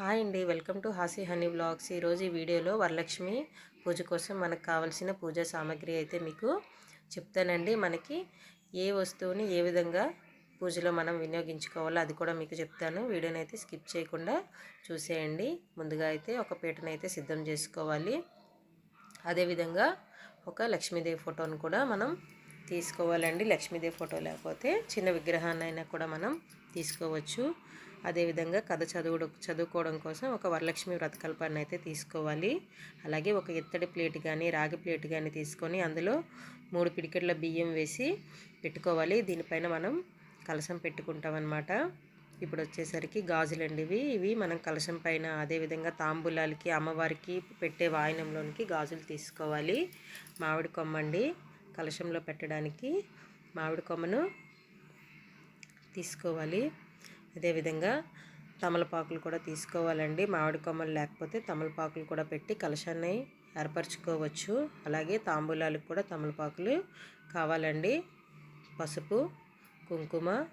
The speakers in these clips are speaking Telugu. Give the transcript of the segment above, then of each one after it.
హాయ్ అండి. Welcome to Hasi honey vlogs. ఈరోజు ఈ వీడియోలో వరలక్ష్మి పూజ కోసం మనకు కావాల్సిన పూజా సామాగ్రి అయితే మీకు చెప్తానండి. మనకి ఏ వస్తువుని ఏ విధంగా పూజలో మనం వినియోగించుకోవాలో అది కూడా మీకు చెప్తాను. వీడియోని అయితే స్కిప్ చేయకుండా చూసేయండి. ముందుగా అయితే ఒక పీటనైతే సిద్ధం చేసుకోవాలి. అదేవిధంగా ఒక లక్ష్మీదేవి ఫోటోను కూడా మనం తీసుకోవాలండి. లక్ష్మీదేవి ఫోటో లేకపోతే చిన్న విగ్రహాన్ని కూడా మనం తీసుకోవచ్చు. అదేవిధంగా కథ చదువుడు చదువుకోవడం కోసం ఒక వరలక్ష్మి వ్రతకల్పాన్ని అయితే తీసుకోవాలి. అలాగే ఒక ఇత్తడి ప్లేట్ కానీ రాగి ప్లేట్ కానీ తీసుకొని అందులో మూడు పిడికెట్ల బియ్యం వేసి పెట్టుకోవాలి. దీనిపైన మనం కలసం పెట్టుకుంటాం అనమాట ఇప్పుడు వచ్చేసరికి గాజులండి ఇవి. ఇవి మనం కలశం పైన అదేవిధంగా తాంబూలాలకి అమ్మవారికి పెట్టే వాయనంలోనికి గాజులు తీసుకోవాలి. మామిడి కొమ్మండి కలశంలో పెట్టడానికి మామిడి కొమ్మను తీసుకోవాలి. అదేవిధంగా తమలపాకులు కూడా తీసుకోవాలండి. మామిడి కొమ్మలు లేకపోతే తమలపాకులు కూడా పెట్టి కలశాన్ని ఏర్పరచుకోవచ్చు. అలాగే తాంబూలాలకు కూడా తమలపాకులు కావాలండి. పసుపు కుంకుమ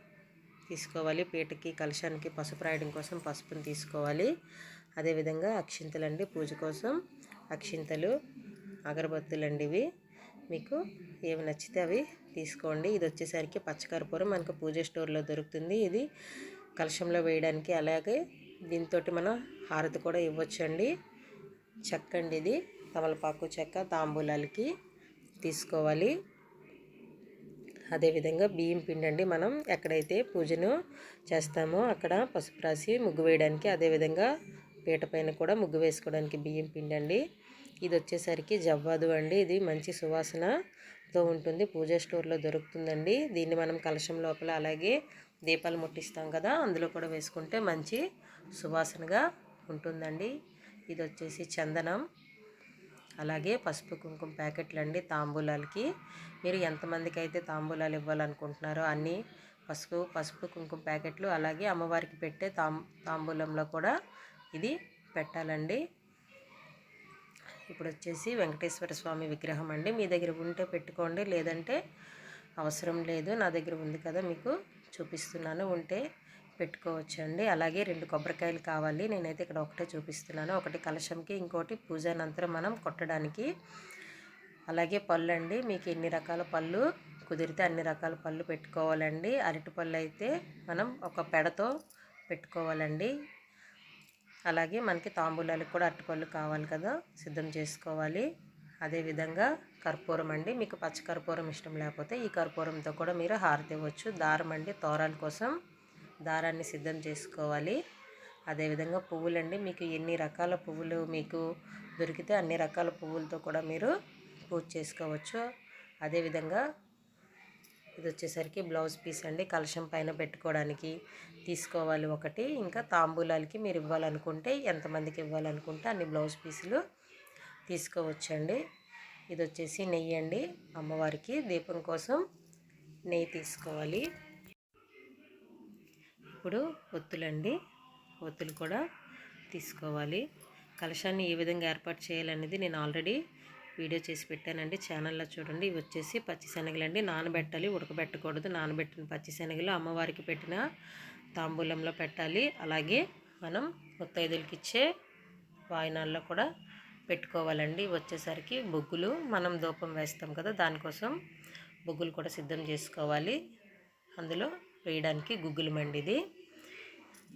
తీసుకోవాలి. పీటకి కలశానికి పసుపు రాయడం కోసం పసుపుని తీసుకోవాలి. అదేవిధంగా అక్షింతలండి. పూజ కోసం అక్షింతలు అగరబత్తులండి ఇవి మీకు ఏమి నచ్చితే అవి తీసుకోండి. ఇది వచ్చేసరికి పచ్చకర్పూరం. మనకు పూజ స్టోర్లో దొరుకుతుంది. ఇది కలశంలో వేయడానికి అలాగే దీంతో మనం హారతి కూడా ఇవ్వచ్చండి. చెక్క అండి ఇది తమలపాకు చెక్క తాంబూలాలకి తీసుకోవాలి. అదేవిధంగా బియ్యం పిండి అండి మనం ఎక్కడైతే పూజను చేస్తామో అక్కడ పసుపు రాసి ముగ్గు వేయడానికి అదేవిధంగా పీట పైన కూడా ముగ్గు వేసుకోవడానికి బియ్యం పిండి అండి ఇది వచ్చేసరికి జవ్వాదు అండి. ఇది మంచి సువాసనతో ఉంటుంది. పూజ స్టోర్లో దొరుకుతుందండి. దీన్ని మనం కలశం లోపల అలాగే దీపాలు ముట్టిస్తాం కదా అందులో కూడా వేసుకుంటే మంచి సువాసనగా ఉంటుందండి. ఇది వచ్చేసి చందనం అలాగే పసుపు కుంకుమ ప్యాకెట్లు అండి తాంబూలాలకి. మీరు ఎంతమందికి అయితే తాంబూలాలు ఇవ్వాలనుకుంటున్నారో అన్నీ పసుపు పసుపు కుంకుమ ప్యాకెట్లు అలాగే అమ్మవారికి పెట్టే తాం తాంబూలంలో కూడా ఇది పెట్టాలండి. ఇప్పుడు వచ్చేసి వెంకటేశ్వర స్వామి విగ్రహం అండి. మీ దగ్గర ఉంటే పెట్టుకోండి లేదంటే అవసరం లేదు. నా దగ్గర ఉంది కదా మీకు చూపిస్తున్నాను. ఉంటే పెట్టుకోవచ్చండి. అలాగే రెండు కొబ్బరికాయలు కావాలి. నేనైతే ఇక్కడ ఒకటే చూపిస్తున్నాను. ఒకటి కలశంకి ఇంకోటి పూజానంతరం మనం కొట్టడానికి. అలాగే పళ్ళు అండి మీకు ఎన్ని రకాల పళ్ళు కుదిరితే అన్ని రకాల పళ్ళు పెట్టుకోవాలండి. అరటి పళ్ళు అయితే మనం ఒక పెడతో పెట్టుకోవాలండి. అలాగే మనకి తాంబూలాలకు కూడా అరటిపళ్ళు కావాలి కదా. సిద్ధం చేసుకోవాలి. అదేవిధంగా కర్పూరం అండి. మీకు పచ్చ కర్పూరం ఇష్టం లేకపోతే ఈ కర్పూరంతో కూడా మీరు హారతి ఇవ్వచ్చు దారం అండి తోరాల కోసం దారాన్ని సిద్ధం చేసుకోవాలి. అదేవిధంగా పువ్వులండి మీకు ఎన్ని రకాల పువ్వులు మీకు దొరికితే అన్ని రకాల పువ్వులతో కూడా మీరు పూజ చేసుకోవచ్చు. అదేవిధంగా ఇది వచ్చేసరికి బ్లౌజ్ పీస్ అండి. కలశం పైన పెట్టుకోవడానికి తీసుకోవాలి ఒకటి. ఇంకా తాంబూలాలకి మీరు ఇవ్వాలనుకుంటే ఎంతమందికి ఇవ్వాలనుకుంటే అన్ని బ్లౌజ్ పీసులు తీసుకోవచ్చండి. ఇది వచ్చేసి నెయ్యి అండి అమ్మవారికి దీపం కోసం నెయ్యి తీసుకోవాలి. ఇప్పుడు ఒత్తులండి. ఒత్తులు కూడా తీసుకోవాలి. కలశాన్ని ఏ విధంగా ఏర్పాటు చేయాలనేది నేను ఆల్రెడీ వీడియో చేసి పెట్టానండి. ఛానల్లో చూడండి. ఇవి వచ్చేసి పచ్చిశనగలండి. నానబెట్టాలి. ఉడకబెట్టకూడదు. నానబెట్టిన పచ్చిశనగలు అమ్మవారికి పెట్టిన తాంబూలంలో పెట్టాలి. అలాగే మనం ముత్తైదులకి ఇచ్చే వాయినాల్లో కూడా పెట్టుకోవాలండి. వచ్చేసరికి బొగ్గులు మనం దూపం వేస్తాం కదా దానికోసం బొగ్గులు కూడా సిద్ధం చేసుకోవాలి. అందులో వేయడానికి గుగ్గులు మండిది.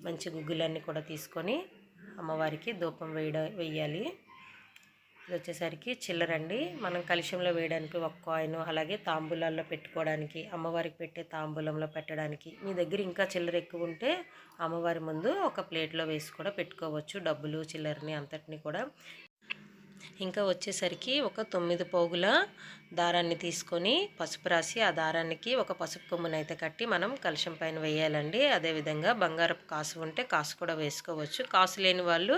మంచి గుగ్గులన్నీ కూడా తీసుకొని అమ్మవారికి ధూపం వేయడ వేయాలి. ఇది వచ్చేసరికి చిల్లరండి మనం కలుషంలో వేయడానికి ఒక కాయిన్ అలాగే తాంబూలాల్లో పెట్టుకోవడానికి అమ్మవారికి పెట్టే తాంబూలంలో పెట్టడానికి మీ దగ్గర ఇంకా చిల్లర ఎక్కువ ఉంటే అమ్మవారి ముందు ఒక ప్లేట్లో వేసి కూడా పెట్టుకోవచ్చు డబ్బులు చిల్లరని అంతటిని కూడా. ఇంకా వచ్చేసరికి ఒక తొమ్మిది పోగుల దారాన్ని తీసుకొని పసుపు రాసి ఆ దారానికి ఒక పసుపు కొమ్మును అయితే కట్టి మనం కలశం పైన వేయాలండి. అదేవిధంగా బంగారపు కాసు ఉంటే కాసు కూడా వేసుకోవచ్చు. కాసు లేని వాళ్ళు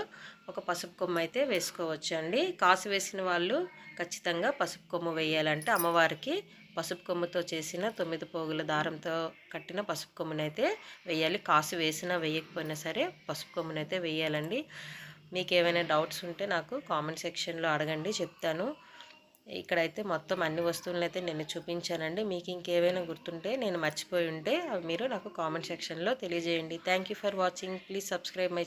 ఒక పసుపు కొమ్ము అయితే వేసుకోవచ్చు అండి కాసు వేసిన వాళ్ళు ఖచ్చితంగా పసుపు కొమ్ము వేయాలంటే అమ్మవారికి పసుపు కొమ్ముతో చేసిన తొమ్మిది పోగుల దారంతో కట్టిన పసుపు కొమ్మునైతే వేయాలి. కాసు వేసినా వేయకపోయినా సరే పసుపు కొమ్మునైతే వేయాలండి. మీకు ఏమైనా డౌట్స్ ఉంటే నాకు కామెంట్ సెక్షన్లో అడగండి చెప్తాను. ఇక్కడైతే మొత్తం అన్ని వస్తువులను అయితే నేను చూపించానండి. మీకు ఇంకేమైనా గుర్తుంటే నేను మర్చిపోయి ఉంటే అవి మీరు నాకు కామెంట్ సెక్షన్లో తెలియజేయండి. Thank for watching please subscribe my